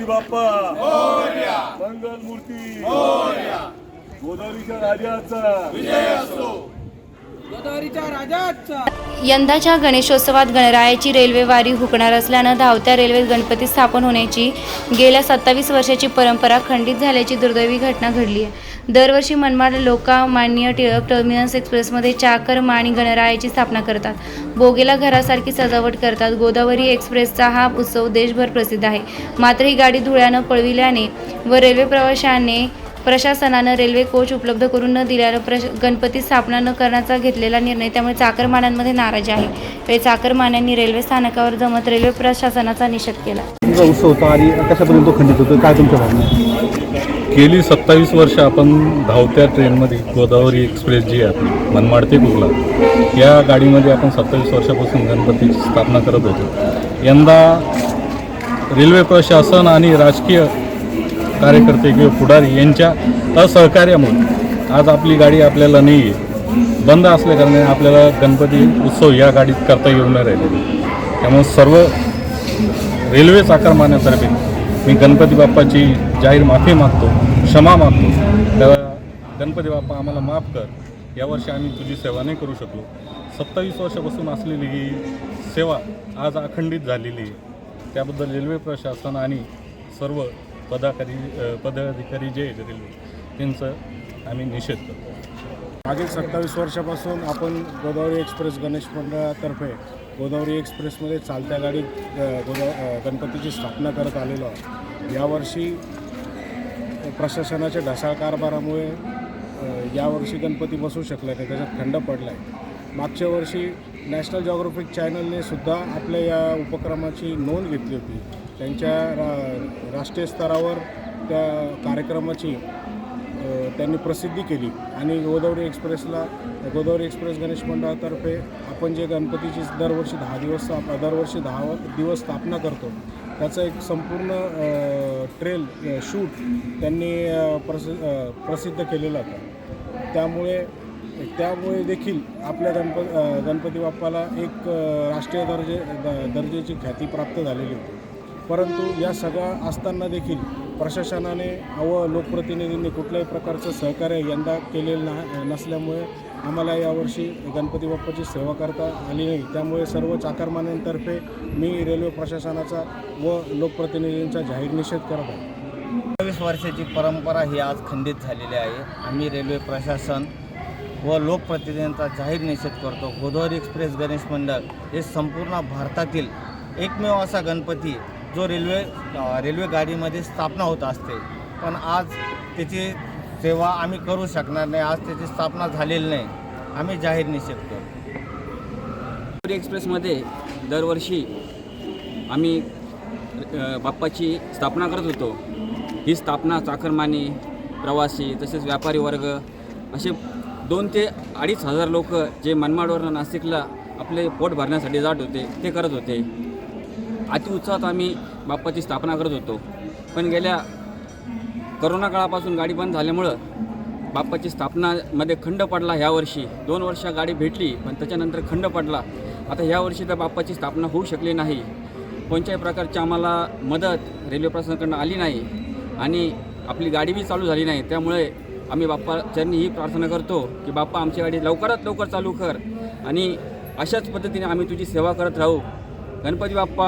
गणपती बाप्पा. मंगल मूर्ती. गोदावरीच्या राजाचा. गोदावरीच्या राजाचा यंदाच्या गणेशोत्सवात गणरायाची रेल्वे वारी हुकणार असल्यानं धावत्या रेल्वेत गणपती स्थापन होण्याची गेल्या सत्तावीस वर्षाची परंपरा खंडित झाल्याची दुर्दैवी घटना घडली आहे. दरवर्षी मनमाड लोकामान्य टिळक टर्मिनस एक्सप्रेसमध्ये चाकर आणि गणरायाची स्थापना करतात. बोगेला घरासारखी सजावट करतात. गोदावरी एक्सप्रेसचा हा उत्सव देशभर प्रसिद्ध आहे. मात्र ही गाडी धुळ्यानं पळविल्याने व रेल्वे प्रवाशांनी प्रशासनानं रेल्वे कोच उपलब्ध करून न दिल्यानं प्रश गणपती स्थापना न करण्याचा घेतलेला निर्णय त्यामुळे चाकरमान्यांमध्ये नाराजी आहे. यावेळी चाकरमान्यांनी रेल्वे स्थानकावर जमत रेल्वे प्रशासनाचा निषेध केला. तुमचा उत्सव होता आणि कशापर्यंत तो खंडित होतो काय तुमच्या भावना गेली सत्तावीस वर्ष आपण धावत्या ट्रेनमध्ये गोदावरी एक्सप्रेस जी आहे आपली मनमाड ते कुर्ला या गाडीमध्ये आपण सत्तावीस वर्षापासून गणपतीची स्थापना करत होतो. यंदा रेल्वे प्रशासन आणि राजकीय कार्यकर्ते किंवा पुढारी यांच्या असहकार्यामुळे आज आपली गाडी आपल्याला नाही आहे. बंद असल्याकारणाने आपल्याला गणपती उत्सव या गाडीत करता येऊ नाही राहिले त्यामुळे सर्व रेल्वे चाकरमान्यातर्फे मी गणपती बाप्पाची जाहीर माफी मागतो क्षमा मागतो. त्या गणपती बाप्पा आम्हाला माफ कर. यावर्षी आम्ही तुझी सेवा नाही करू शकलो. सत्तावीस वर्षापासून असलेली ही सेवा आज अखंडित झालेली आहे. त्याबद्दल रेल्वे प्रशासन आणि सर्व पदाधिकारी पदाधिकारी जे आहेत रेल्वे त्यांचं आम्ही निषेध करतो. मागील सत्तावीस वर्षापासून आपण गोदावरी एक्सप्रेस गणेश मंडळातर्फे गोदावरी एक्सप्रेसमध्ये चालत्या गाडीत गोदा गणपतीची स्थापना करत आलेलो आहोत. यावर्षी प्रशासनाच्या ढसाळ कारभारामुळे यावर्षी गणपती बसू शकला नाही त्याच्यात खंड पडला आहे मागच्या वर्षी नॅशनल जॉग्राफिक चॅनलने सुद्धा आपल्या या उपक्रमाची नोंद घेतली होती. त्यांच्या रा राष्ट्रीय स्तरावर त्या कार्यक्रमाची त्यांनी प्रसिद्धी केली. आणि गोदावरी एक्सप्रेसला गोदावरी एक्सप्रेस गणेश मंडळातर्फे आपण जे गणपतीची दरवर्षी दहा दिवस स्थाप- दरवर्षी दहा दिवस स्थापना करतो त्याचं एक संपूर्ण ट्रेल शूट त्यांनी प्रसि प्रसिद्ध केलेलं होतं. त्यामुळे त्यामुळे देखील आपल्या गणप गणपती बाप्पाला एक राष्ट्रीय दर्जे द- ख्याती प्राप्त झालेली होती. परंतु या सगळं असताना देखील प्रशासनाने व लोकप्रतिनिधींनी कुठल्याही प्रकारचं सहकार्य यंदा केलेलं ना नसल्यामुळे आम्हाला यावर्षी गणपती बाप्पाची सेवा करता आली नाही. त्यामुळे सर्व चाकरमान्यांतर्फे मी रेल्वे प्रशासनाचा व लोकप्रतिनिधींचा जाहीर निषेध करत आहे. चोवीस वर्षाची परंपरा ही आज खंडित झालेली आहे. आम्ही रेल्वे प्रशासन व लोकप्रतिनिधींचा जाहीर निषेध करतो. गोदावरी एक्सप्रेस गणेश मंडळ हे संपूर्ण भारतातील एकमेव असा गणपती जो रेल्वे रेल्वे गाडीमध्ये स्थापना होत असते. पण आज त्याची सेवा आम्ही करू शकणार नाही. आज त्याची स्थापना झालेली नाही. आम्ही जाहीर निषेध शकतो. गोदावरी एक्सप्रेसमध्ये दरवर्षी आम्ही बाप्पाची स्थापना करत होतो. ही स्थापना चाकरमानी प्रवासी तसेच व्यापारी वर्ग असे दोन ते अडीच हजार लोक जे मनमाडवरनं नाशिकला आपले पोट भरण्यासाठी जात होते ते करत होते. अतिउत्साहात आम्ही बाप्पाची स्थापना करत होतो. पण गेल्या करोना काळापासून गाडी बंद झाल्यामुळं बाप्पाची स्थापनामध्ये खंड पडला ह्या वर्षी. दोन वर्ष गाडी भेटली पण त्याच्यानंतर खंड पडला. आता ह्या वर्षी तर बाप्पाची स्थापना होऊ शकली नाही. कोणत्याही प्रकारची आम्हाला मदत रेल्वे प्रशासनाकडनं आली नाही आणि आपली गाडी बी चालू झाली नाही. त्यामुळे आम्ही बाप्पा चरणी ही प्रार्थना करतो की बाप्पा आमची गाडी लवकरात लवकर चालू कर आणि अशाच पद्धतीने आम्ही तुझी सेवा करत राहू. गणपती बाप्पा